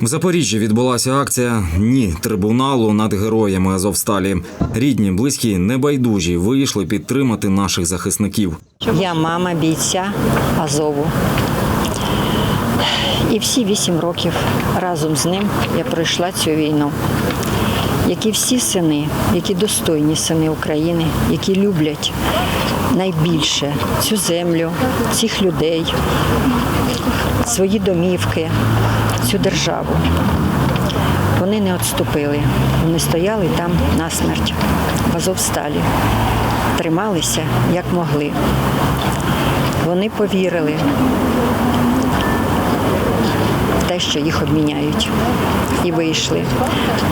В Запоріжжі відбулася акція Ні трибуналу над героями Азовсталі. Рідні, близькі, небайдужі вийшли підтримати наших захисників. Я мама бійця Азову. І всі вісім років разом з ним я пройшла цю війну. Як і всі сини, які достойні сини України, які люблять найбільше цю землю, цих людей, свої домівки, цю державу. Вони не відступили. Вони стояли там насмерть, в Азовсталі, трималися як могли. Вони повірили в те, що їх обміняють, і вийшли.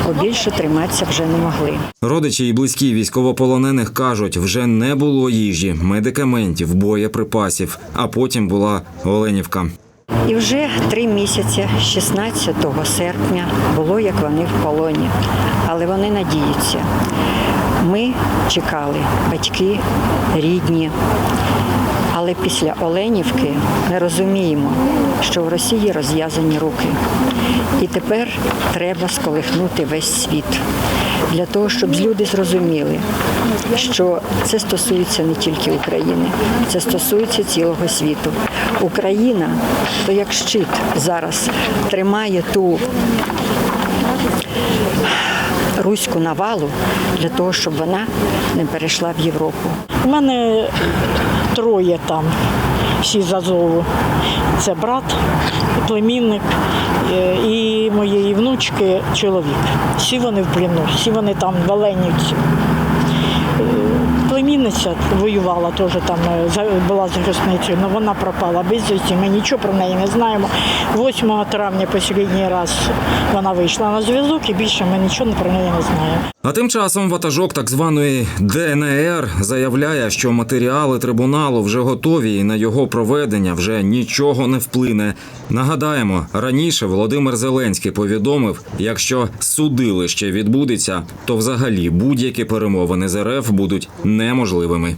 Бо більше триматися вже не могли. Родичі і близькі військовополонених кажуть, вже не було їжі, медикаментів, боєприпасів. А потім була Оленівка. І вже три місяці, 16 серпня, було як вони в полоні. Але вони надіються. Ми чекали, батьки, рідні. Але після Оленівки ми розуміємо, що в Росії розв'язані руки. І тепер треба сколихнути весь світ для того, щоб люди зрозуміли, що це стосується не тільки України, це стосується цілого світу. Україна то як щит зараз тримає ту руську навалу для того, щоб вона не перейшла в Європу. У мене троє там, всі з Азову. Це брат, племінник е, і моєї внучки чоловік. Всі вони в плену, всі вони там в Оленівці. Е, Племінниця воювала теж там, е, була захисницею, але вона пропала безвісті. Ми нічого про неї не знаємо. 8 травня останній раз вона вийшла на зв'язок і більше ми нічого про неї не знаємо. А тим часом ватажок так званої ДНР заявляє, що матеріали трибуналу вже готові, і на його проведення вже нічого не вплине. Нагадаємо, раніше Володимир Зеленський повідомив, якщо судилище відбудеться, то взагалі будь-які перемовини з РФ будуть неможливими.